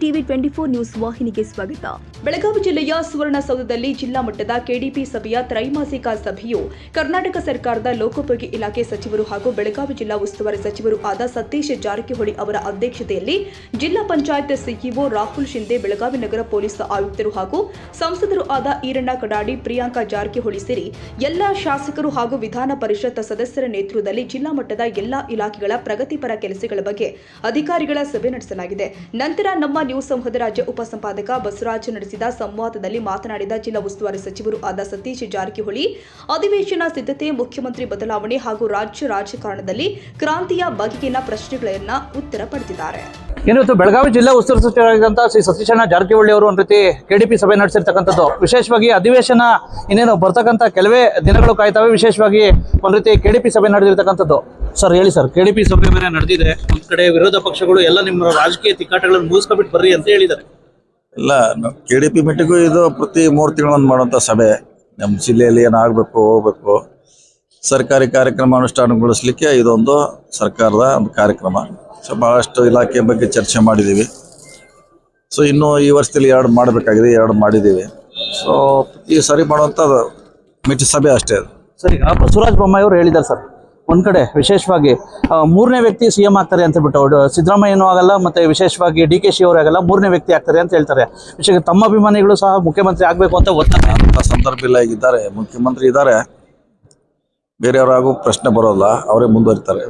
TV twenty four news ವಾಹಿನಿಗೆ ಸ್ವಾಗತ. ಬೆಳಗಾವಿ ಜಿಲ್ಲೆಯ ಸುವರ್ಣಸೌಧದಲ್ಲಿ ಜಿಲ್ಲಾ ಮಟ್ಟದ ಕೆಡಿಪಿ ಸಭೆಯ ತ್ರೈಮಾಸಿಕ ಸಭೆಯು ಕರ್ನಾಟಕ ಸರ್ಕಾರದ ಲೋಕೋಪಯೋಗಿ ಇಲಾಖೆ ಸಚಿವರು ಹಾಗೂ ಬೆಳಗಾವಿ ಜಿಲ್ಲಾ ಉಸ್ತುವಾರಿ ಸಚಿವರು ಆದ ಸತೀಶ್ ಜಾರಕಿಹೊಳಿ ಅವರ ಅಧ್ಯಕ್ಷತೆಯಲ್ಲಿ ಜಿಲ್ಲಾ ಪಂಚಾಯತ್ ಸಿಇಒ ರಾಹುಲ್ ಶಿಂದೆ ಬೆಳಗಾವಿ ನಗರ ಪೊಲೀಸ್ ಆಯುಕ್ತರು ಹಾಗೂ ಸಂಸದರು ಆದ ಈರಣ್ಣ ಕಡಾಡಿ, ಪ್ರಿಯಾಂಕಾ ಜಾರಕಿಹೊಳಿ ಸೇರಿ ಎಲ್ಲ ಶಾಸಕರು ಹಾಗೂ ವಿಧಾನ ಪರಿಷತ್ ಸದಸ್ಯರ ನೇತೃತ್ವದಲ್ಲಿ ಜಿಲ್ಲಾ ಮಟ್ಟದ ಎಲ್ಲಾ ಇಲಾಖೆಗಳ ಪ್ರಗತಿಪರ ಕೆಲಸಗಳ ಬಗ್ಗೆ ಅಧಿಕಾರಿಗಳ ಸಭೆ ನಡೆಸಲಾಗಿದೆ. ನಂತರ ನಮ್ಮ ನ್ಯೂಸ್ ಸಂಹದ ರಾಜ್ಯ ಉಪಸಂಪಾದಕ ಬಸವರಾಜ್ ನಡೆಸಿದ ಸಂವಾದದಲ್ಲಿ ಮಾತನಾಡಿದ ಜಿಲ್ಲಾ ಉಸ್ತುವಾರಿ ಸಚಿವರು ಆದ ಸತೀಶ್ ಜಾರಕಿಹೊಳಿ, ಅಧಿವೇಶನ ಸಿದ್ಧತೆ, ಮುಖ್ಯಮಂತ್ರಿ ಬದಲಾವಣೆ ಹಾಗೂ ರಾಜ್ಯ ರಾಜಕಾರಣದಲ್ಲಿ ಕ್ರಾಂತಿಯ ಬಗೆಗಿನ ಪ್ರಶ್ನೆಗಳನ್ನ ಉತ್ತರ ಪಡೆದಿದ್ದಾರೆ. ಏನಿವತ್ತು ಬೆಳಗಾವಿ ಜಿಲ್ಲಾ ಉಸ್ತುವಾರಿ ಸಚಿವರಾಗಿದ್ದಂಥ ಶ್ರೀ ಸತೀಶಣ್ಣ ಜಾರಕಿಹೊಳಿ ಅವರು ಒಂದು ರೀತಿ ಕೆಡಿಪಿ ಸಭೆ ನಡೆಸಿರ್ತಕ್ಕಂಥದ್ದು. ವಿಶೇಷವಾಗಿ ಅಧಿವೇಶನ ಇನ್ನೇನು ಬರ್ತಕ್ಕಂಥ ಕೆಲವೇ ದಿನಗಳು ಕಾಯ್ತವೆ. ವಿಶೇಷವಾಗಿ ಒಂದು ರೀತಿ ಕೆಡಿಪಿ ಸಭೆ ನಡೆದಿರ್ತಕ್ಕಂಥದ್ದು. ಸರ್ ಹೇಳಿ ಸರ್. ಕೆಡಿಪಿ ಸಭೆ ಮೇಲೆ ನಡೆದಿದೆ. ಒಂದು ಕಡೆ ವಿರೋಧ ಪಕ್ಷಗಳು ಎಲ್ಲ ನಿಮ್ಮ ರಾಜಕೀಯ ತಿಕ್ಕಾಟಗಳನ್ನು ಮುಗಿಸ್ಕೊಬಿಟ್ಟು ಬರ್ರಿ ಅಂತ ಹೇಳಿದ್ದಾರೆ. ಇಲ್ಲ ಕೆ ಡಿ ಪಿ ಮೆಟ್ಟಿಗೂ ಇದು ಪ್ರತಿ ಮೂರು ತಿಂಗಳೊಂದು ಮಾಡುವಂಥ ಸಭೆ. ನಮ್ಮ ಜಿಲ್ಲೆಯಲ್ಲಿ ಏನಾಗಬೇಕು ಹೋಗ್ಬೇಕು. ಸರ್ಕಾರಿ ಕಾರ್ಯಕ್ರಮ ಅನುಷ್ಠಾನಗೊಳಿಸ್ಲಿಕ್ಕೆ ಇದೊಂದು ಸರ್ಕಾರದ ಒಂದು ಕಾರ್ಯಕ್ರಮ. ಸೊ ಭಾಳಷ್ಟು ಇಲಾಖೆ ಬಗ್ಗೆ ಚರ್ಚೆ ಮಾಡಿದ್ದೀವಿ. ಸೊ ಇನ್ನೂ ಈ ವರ್ಷದಲ್ಲಿ ಎರಡು ಮಾಡಬೇಕಾಗಿದೆ ಎರಡು ಮಾಡಿದ್ದೀವಿ. ಸೊ ಈ ಸರಿ ಮಾಡುವಂಥದ್ದು ಮಿಟ್ಟಿ ಸಭೆ ಅಷ್ಟೇ ಅದು. ಸರಿ ಬಸವರಾಜ ಬೊಮ್ಮಾಯಿ ಅವರು ಹೇಳಿದ್ದಾರೆ ಸರ್. ಒಂದು ಕಡೆ ವಿಶೇಷವಾಗಿ ಮೂರನೇ ವ್ಯಕ್ತಿ ಸಿ ಎಂ ಆಗ್ತಾರೆ ಅಂತ ಬಿಟ್ಟು ಸಿದ್ದರಾಮಯ್ಯ ಸಿದ್ದರಾಮಯ್ಯನೂ ಆಗಲ್ಲ ಮತ್ತು ವಿಶೇಷವಾಗಿ ಡಿ ಕೆ ಶಿ ಅವರು ಆಗಲ್ಲ ಮೂರನೇ ವ್ಯಕ್ತಿ ಆಗ್ತಾರೆ ಅಂತ ಹೇಳ್ತಾರೆ. ವಿಶೇಷ ತಮ್ಮ ಅಭಿಮಾನಿಗಳು ಸಹ ಮುಖ್ಯಮಂತ್ರಿ ಆಗಬೇಕು ಅಂತ ಗೊತ್ತಾಗ ಸಂದರ್ಭ ಇಲ್ಲ ಈಗಿದ್ದಾರೆ ಮುಖ್ಯಮಂತ್ರಿ ಇದ್ದಾರೆ. ಬೇರೆಯವರಾಗೂ ಪ್ರಶ್ನೆ ಬರೋಲ್ಲ ಅವರೇ ಮುಂದುವರಿತಾರೆ.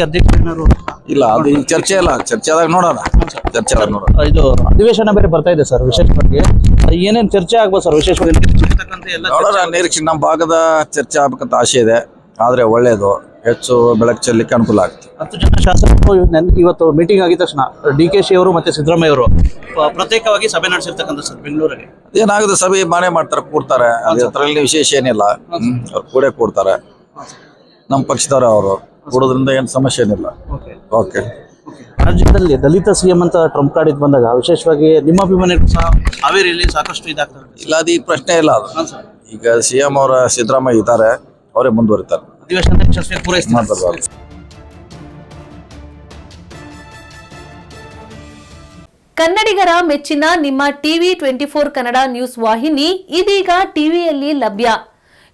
ಅಧ್ಯಕ್ಷರು ಇಲ್ಲ ಅದು ಈಗ ಚರ್ಚೆ ಇಲ್ಲ ಚರ್ಚೆ ಆದಾಗ ನೋಡೋಣ. ಚರ್ಚೆ ಆದಾಗ ನೋಡೋಣ. ಇದು ಅಧಿವೇಶನ ಬೇರೆ ಬರ್ತಾ ಇದೆ ಸರ್ ವಿಶೇಷವಾಗಿ. ಏನೇನು ಚರ್ಚೆ ಆಗ್ಬೋದು ಸರ್ ವಿಶೇಷವಾಗಿ ಎಲ್ಲ ನೋಡೋಣ ನಿರೀಕ್ಷೆ ನಮ್ಮ ಭಾಗದ ಚರ್ಚೆ ಆಗ್ಬೇಕಂತ ಆಸೆ ಇದೆ ಆದರೆ ಒಳ್ಳೆಯದು ಹೆಚ್ಚು ಬೆಳಕು ಚೆಲ್ಲಿಕ್ಕೆ ಅನುಕೂಲ ಆಗುತ್ತೆ. ಹತ್ತು ಜನ ಶಾಸಕರು ನೆನ್- ಇವತ್ತು ಮೀಟಿಂಗ್ ಆಗಿದ ತಕ್ಷಣ ಡಿ ಕೆ ಶಿ ಅವರು ಮತ್ತೆ ಸಿದ್ದರಾಮಯ್ಯ ಅವರು ಪ್ರತ್ಯೇಕವಾಗಿ ಸಭೆ ನಡೆಸಿರ್ತಕ್ಕಂಥ ಸರ್ ಬೆಂಗಳೂರಿಗೆ ಏನಾಗುತ್ತೆ ಸಭೆ ಮಾಡೇ ಮಾಡ್ತಾರೆ ಕೂಡ್ತಾರೆ. ಅದರಲ್ಲಿ ವಿಶೇಷ ಏನಿಲ್ಲ. ಅವ್ರು ಕೂಡೇ ಕೂಡ್ತಾರೆ. ನಮ್ಮ ಪಕ್ಷದವ್ರು ಅವರು. ಕೊಡೋದ್ರಿಂದ ಏನು ಸಮಸ್ಯೆ ಏನಿಲ್ಲ. ಓಕೆ ರಾಜ್ಯದಲ್ಲಿ ದಲಿತ ಸಿಎಂ ಅಂತ ಟ್ರಂಪ್ ಕಾರ್ಡ್ ಇದು ಬಂದಾಗ ವಿಶೇಷವಾಗಿ ನಿಮ್ಮ ಅಭಿಮಾನಿ ಸಹ ಹಾವೇರಿಯಲ್ಲಿ ಸಾಕಷ್ಟು ಇದಾಗ್ತದೆ ಇಲ್ಲ ಅದು ಈ ಪ್ರಶ್ನೆ ಇಲ್ಲ ಅದು. ಈಗ ಸಿ ಎಂ ಅವರ ಸಿದ್ದರಾಮಯ್ಯ ಇದ್ದಾರೆ ಅವರೇ ಮುಂದುವರಿತಾರೆ. ಅಧಿವೇಶನ ಮಾಡ್ತಾರೆ ಕನ್ನಡಿಗರ ಮೆಚ್ಚಿನ ನಿಮ್ಮ TV twenty four Kannada news ವಾಹಿನಿ ಇದೀಗ ಟಿವಿಯಲ್ಲಿ ಲಭ್ಯ.